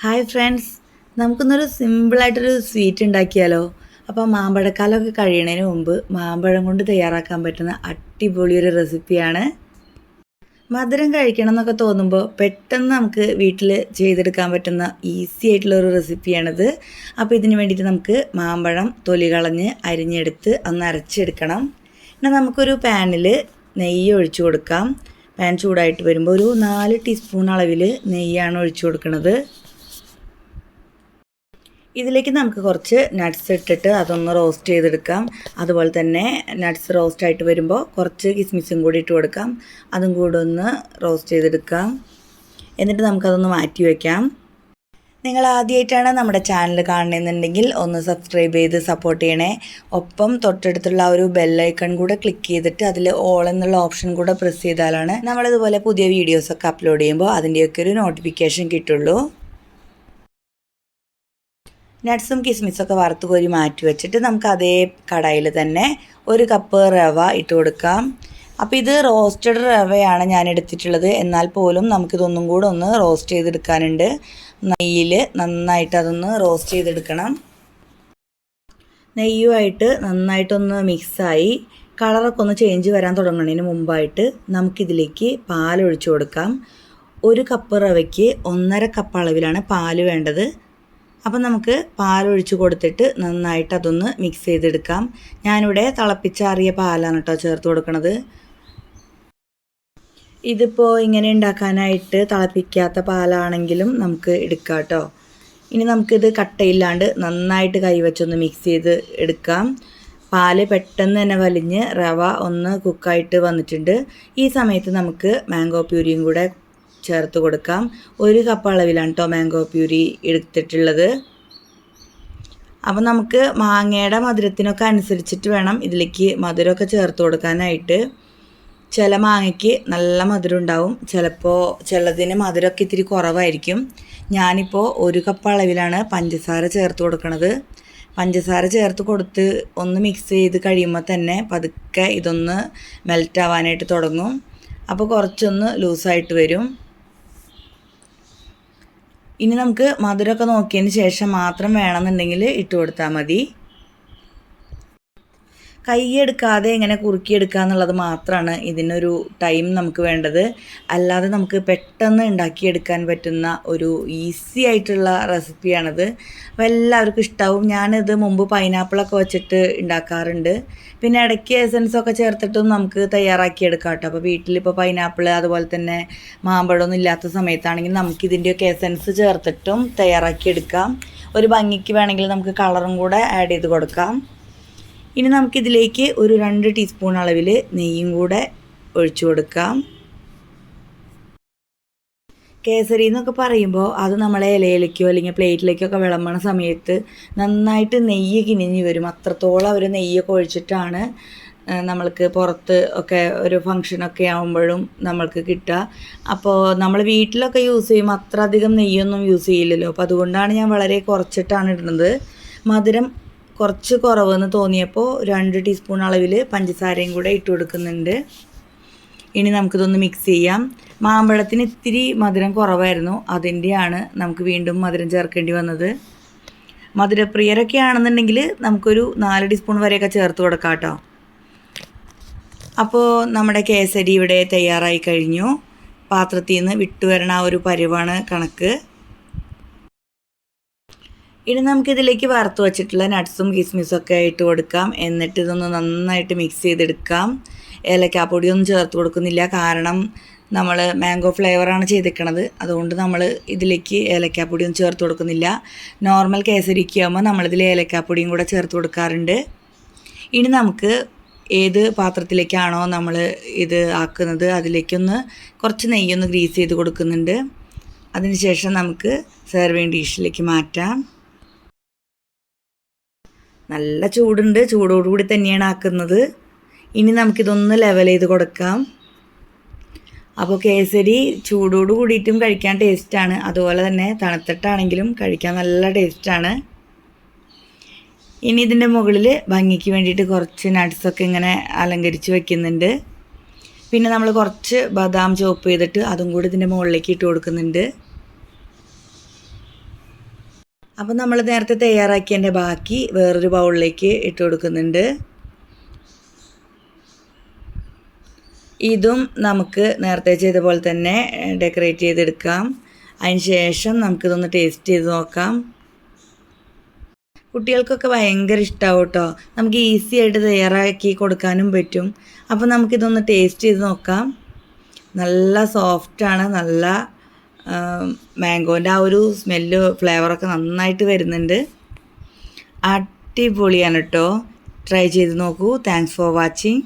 Hi friends. നമുക്കിന്നൊരു സിമ്പിളായിട്ടൊരു sweet ഉണ്ടാക്കിയാലോ? അപ്പോൾ മാമ്പഴക്കാലമൊക്കെ കഴിയണതിന് മുമ്പ് മാമ്പഴം കൊണ്ട് തയ്യാറാക്കാൻ പറ്റുന്ന അടിപൊളി ഒരു റെസിപ്പിയാണ് മധുരം കഴിക്കണം എന്നൊക്കെ തോന്നുമ്പോൾ പെട്ടെന്ന് നമുക്ക് വീട്ടിൽ ചെയ്തെടുക്കാൻ പറ്റുന്ന ഈസി ആയിട്ടുള്ള ഒരു റെസിപ്പിയാണിത് അപ്പോൾ ഇതിന് വേണ്ടിയിട്ട് നമുക്ക് മാമ്പഴം തൊലി കളഞ്ഞ് അരിഞ്ഞെടുത്ത് ഒന്ന് അരച്ചെടുക്കണം. പിന്നെ നമുക്കൊരു പാനിൽ നെയ്യ് ഒഴിച്ചു കൊടുക്കാം. പാൻ ചൂടായിട്ട് വരുമ്പോൾ ഒരു നാല് ടീസ്പൂൺ അളവിൽ നെയ്യാണ് ഒഴിച്ചു കൊടുക്കുന്നത് ഇതിലേക്ക് നമുക്ക് കുറച്ച് നട്ട്സ് ഇട്ടിട്ട് അതൊന്ന് റോസ്റ്റ് ചെയ്തെടുക്കാം. അതുപോലെ തന്നെ നട്ട്സ് റോസ്റ്റ് ആയിട്ട് വരുമ്പോൾ കുറച്ച് കിസ്മിസും കൂടി ഇട്ട് കൊടുക്കാം. അതും കൂടെ ഒന്ന് റോസ്റ്റ് ചെയ്തെടുക്കാം. എന്നിട്ട് നമുക്കതൊന്ന് മാറ്റി വയ്ക്കാം നിങ്ങൾ ആദ്യമായിട്ടാണ് നമ്മുടെ ചാനൽ കാണണമെന്നുണ്ടെങ്കിൽ ഒന്ന് സബ്സ്ക്രൈബ് ചെയ്ത് സപ്പോർട്ട് ചെയ്യണേ. ഒപ്പം തൊട്ടടുത്തുള്ള ഒരു ബെല്ലൈക്കൺ കൂടെ ക്ലിക്ക് ചെയ്തിട്ട് അതിൽ ഓൾ എന്നുള്ള ഓപ്ഷൻ കൂടെ പ്രസ് ചെയ്താലാണ് നമ്മളിതുപോലെ പുതിയ വീഡിയോസൊക്കെ അപ്ലോഡ് ചെയ്യുമ്പോൾ അതിന്റെയൊക്കെ ഒരു നോട്ടിഫിക്കേഷൻ കിട്ടുള്ളൂ. നട്ട്സും കിസ്മിസൊക്കെ വറുത്ത് കോരി മാറ്റി വെച്ചിട്ട് നമുക്ക് അതേ കടായിൽ തന്നെ ഒരു കപ്പ് റവ ഇട്ട് കൊടുക്കാം. അപ്പോൾ ഇത് റോസ്റ്റഡ് റവയാണ് ഞാൻ എടുത്തിട്ടുള്ളത്. എന്നാൽ പോലും നമുക്കിതൊന്നും കൂടെ ഒന്ന് റോസ്റ്റ് ചെയ്തെടുക്കാനുണ്ട്. നെയ്യിൽ നന്നായിട്ട് അതൊന്ന് റോസ്റ്റ് ചെയ്തെടുക്കണം. നെയ്യുമായിട്ട് നന്നായിട്ടൊന്ന് മിക്സായി കളറൊക്കെ ഒന്ന് ചേഞ്ച് വരാൻ തുടങ്ങുന്നതിന് മുമ്പായിട്ട് നമുക്കിതിലേക്ക് പാലൊഴിച്ചു കൊടുക്കാം. ഒരു കപ്പ് റവയ്ക്ക് ഒന്നര കപ്പ് അളവിലാണ് പാൽ വേണ്ടത്. അപ്പം നമുക്ക് പാലൊഴിച്ച് കൊടുത്തിട്ട് നന്നായിട്ട് അതൊന്ന് മിക്സ് ചെയ്തെടുക്കാം. ഞാനിവിടെ തിളപ്പിച്ചാറിയ പാലാണ് കേട്ടോ ചേർത്ത് കൊടുക്കണത്. ഇതിപ്പോൾ ഇങ്ങനെ ഉണ്ടാക്കാനായിട്ട് തിളപ്പിക്കാത്ത പാലാണെങ്കിലും നമുക്ക് എടുക്കാം കേട്ടോ ഇനി നമുക്കിത് കട്ടയില്ലാണ്ട് നന്നായിട്ട് കൈവച്ചൊന്ന് മിക്സ് ചെയ്ത് എടുക്കാം. പാൽ പെട്ടെന്ന് തന്നെ വലിഞ്ഞ് റവ ഒന്ന് കുക്കായിട്ട് വന്നിട്ടുണ്ട്. ഈ സമയത്ത് നമുക്ക് മാംഗോ പ്യൂരിയും കൂടെ ചേർത്ത് കൊടുക്കാം. ഒരു കപ്പ് അളവിലാണ് മാംഗോ പ്യൂരി എടുത്തിട്ടുള്ളത്. അപ്പോൾ നമുക്ക് മാങ്ങയുടെ മധുരത്തിനൊക്കെ അനുസരിച്ചിട്ട് വേണം ഇതിലേക്ക് മധുരമൊക്കെ ചേർത്ത് കൊടുക്കാനായിട്ട്. ചില മാങ്ങയ്ക്ക് നല്ല മധുരം ഉണ്ടാവും. ചിലപ്പോൾ ചിലതിന് മധുരമൊക്കെ ഇത്തിരി കുറവായിരിക്കും. ഞാനിപ്പോൾ ഒരു കപ്പ് അളവിലാണ് പഞ്ചസാര ചേർത്ത് കൊടുക്കുന്നത് പഞ്ചസാര ചേർത്ത് കൊടുത്ത് ഒന്ന് മിക്സ് ചെയ്ത് കഴിയുമ്പോൾ തന്നെ പതുക്കെ ഇതൊന്ന് മെൽറ്റ് ആവാനായിട്ട് തുടങ്ങും. അപ്പോൾ കുറച്ചൊന്ന് ലൂസായിട്ട് വരും. ഇനി നമുക്ക് മധുരമൊക്കെ നോക്കിയതിന് ശേഷം മാത്രം വേണമെന്നുണ്ടെങ്കിൽ ഇട്ട് കൊടുത്താൽ മതി. കൈയെടുക്കാതെ എങ്ങനെ കുറുക്കിയെടുക്കുക എന്നുള്ളത് മാത്രമാണ് ഇതിനൊരു ടൈം നമുക്ക് വേണ്ടത്. അല്ലാതെ നമുക്ക് പെട്ടെന്ന് ഉണ്ടാക്കിയെടുക്കാൻ പറ്റുന്ന ഒരു ഈസി ആയിട്ടുള്ള റെസിപ്പിയാണിത് അപ്പോൾ എല്ലാവർക്കും ഇഷ്ടമാവും ഞാനിത് മുമ്പ് പൈനാപ്പിളൊക്കെ വെച്ചിട്ട് ഉണ്ടാക്കാറുണ്ട്. പിന്നെ ഇടയ്ക്ക് എസൻസ് ഒക്കെ ചേർത്തിട്ടും നമുക്ക് തയ്യാറാക്കിയെടുക്കാം കേട്ടോ അപ്പോൾ വീട്ടിലിപ്പോൾ പൈനാപ്പിൾ അതുപോലെ തന്നെ മാമ്പഴമൊന്നും ഇല്ലാത്ത സമയത്താണെങ്കിൽ നമുക്ക് ഇതിന്റെയൊക്കെ എസൻസ് ചേർത്തിട്ടും തയ്യാറാക്കിയെടുക്കാം. ഒരു ഭംഗിക്ക് വേണമെങ്കിൽ നമുക്ക് കളറും കൂടെ ആഡ് ചെയ്ത് കൊടുക്കാം. ഇനി നമുക്കിതിലേക്ക് ഒരു രണ്ട് ടീസ്പൂൺ അളവിൽ നെയ്യും കൂടെ ഒഴിച്ചു കൊടുക്കാം. കേസരി എന്നൊക്കെ പറയുമ്പോൾ അത് നമ്മളെ ഇലയിലേക്കോ അല്ലെങ്കിൽ പ്ലേറ്റിലേക്കോ ഒക്കെ വിളമ്പണ സമയത്ത് നന്നായിട്ട് നെയ്യ് കിനിഞ്ഞ് വരും. അത്രത്തോളം അവർ നെയ്യൊക്കെ ഒഴിച്ചിട്ടാണ് നമ്മൾക്ക് പുറത്ത് ഒക്കെ ഒരു ഫങ്ഷനൊക്കെ ആകുമ്പോഴും നമ്മൾക്ക് കിട്ടുക. അപ്പോൾ നമ്മൾ വീട്ടിലൊക്കെ യൂസ് ചെയ്യും അത്ര അധികം നെയ്യൊന്നും യൂസ് ചെയ്യില്ലല്ലോ. അപ്പോൾ അതുകൊണ്ടാണ് ഞാൻ വളരെ കുറച്ചിട്ടാണ് ഇടുന്നത്. മധുരം കുറച്ച് കുറവെന്ന് തോന്നിയപ്പോൾ രണ്ട് ടീസ്പൂൺ അളവിൽ പഞ്ചസാരയും കൂടെ ഇട്ട് കൊടുക്കുന്നുണ്ട്. ഇനി നമുക്കിതൊന്ന് മിക്സ് ചെയ്യാം. മാമ്പഴത്തിന് ഇത്തിരി മധുരം കുറവായിരുന്നു. അതിന്റെയാണ് നമുക്ക് വീണ്ടും മധുരം ചേർക്കേണ്ടി വന്നത്. മധുരപ്രിയരൊക്കെ ആണെന്നുണ്ടെങ്കിൽ നമുക്കൊരു നാല് ടീസ്പൂൺ വരെയൊക്കെ ചേർത്ത് കൊടുക്കാം കേട്ടോ അപ്പോൾ നമ്മുടെ കേസരി ഇവിടെ തയ്യാറായി കഴിഞ്ഞു. പാത്രത്തിൽ നിന്ന് വിട്ടുവരണ ആ ഒരു പരിവാണ് കണക്ക്. ഇനി നമുക്കിതിലേക്ക് വറുത്ത് വെച്ചിട്ടുള്ള നട്ട്സും കിസ്മിസും ഒക്കെ ഇട്ട് കൊടുക്കാം. എന്നിട്ട് ഇതൊന്ന് നന്നായിട്ട് മിക്സ് ചെയ്തെടുക്കാം. ഏലക്കാപ്പൊടിയൊന്നും ചേർത്ത് കൊടുക്കുന്നില്ല. കാരണം നമ്മൾ മാംഗോ ഫ്ലേവറാണ് ചെയ്തിരിക്കണത്. അതുകൊണ്ട് നമ്മൾ ഇതിലേക്ക് ഏലക്കാപ്പൊടിയൊന്നും ചേർത്ത് കൊടുക്കുന്നില്ല. നോർമൽ കേസരിക്ക് ആകുമ്പോൾ നമ്മളിതിൽ ഏലക്കാപ്പൊടിയും കൂടെ ചേർത്ത് കൊടുക്കാറുണ്ട്. ഇനി നമുക്ക് ഏത് പാത്രത്തിലേക്കാണോ നമ്മൾ ഇത് ആക്കുന്നത് അതിലേക്കൊന്ന് കുറച്ച് നെയ്യൊന്ന് ഗ്രീസ് ചെയ്ത് കൊടുക്കുന്നുണ്ട്. അതിനുശേഷം നമുക്ക് സെർവിങ് ഡിഷിലേക്ക് മാറ്റാം. നല്ല ചൂടുണ്ട്. ചൂടോടുകൂടി തന്നെയാണ് ആക്കുന്നത്. ഇനി നമുക്കിതൊന്ന് ലെവൽ ചെയ്ത് കൊടുക്കാം. അപ്പോൾ കേസരി ചൂടോട് കൂടിയിട്ടും കഴിക്കാൻ ടേസ്റ്റാണ് അതുപോലെ തന്നെ തണുത്തിട്ടാണെങ്കിലും കഴിക്കാൻ നല്ല ടേസ്റ്റാണ് ഇനി ഇതിന്റെ മുകളിൽ ഭംഗിക്ക് വേണ്ടിയിട്ട് കുറച്ച് നട്ട്സൊക്കെ ഇങ്ങനെ അലങ്കരിച്ച് വെക്കുന്നുണ്ട്. പിന്നെ നമ്മൾ കുറച്ച് ബദാം ചോപ്പ് ചെയ്തിട്ട് അതും കൂടി ഇതിന്റെ മുകളിലേക്ക് ഇട്ട് കൊടുക്കുന്നുണ്ട്. അപ്പോൾ നമ്മൾ നേരത്തെ തയ്യാറാക്കിയതിന്റെ ബാക്കി വേറൊരു ബൗളിലേക്ക് ഇട്ട് കൊടുക്കുന്നുണ്ട്. ഇതും നമുക്ക് നേരത്തെ ചെയ്ത പോലെ തന്നെ ഡെക്കറേറ്റ് ചെയ്തെടുക്കാം. അതിന് ശേഷം നമുക്കിതൊന്ന് ടേസ്റ്റ് ചെയ്ത് നോക്കാം. കുട്ടികൾക്കൊക്കെ ഭയങ്കര ഇഷ്ടമാവും കേട്ടോ. നമുക്ക് ഈസി ആയിട്ട് തയ്യാറാക്കി കൊടുക്കാനും പറ്റും. അപ്പോൾ നമുക്കിതൊന്ന് ടേസ്റ്റ് ചെയ്ത് നോക്കാം. നല്ല സോഫ്റ്റാണ് നല്ല മാംഗോന്റെ ആ ഒരു സ്മെല്ല് ഫ്ലേവറൊക്കെ നന്നായിട്ട് വരുന്നുണ്ട്. അടിപൊളിയാണ് കേട്ടോ ട്രൈ ചെയ്ത് നോക്കൂ. Thanks for watching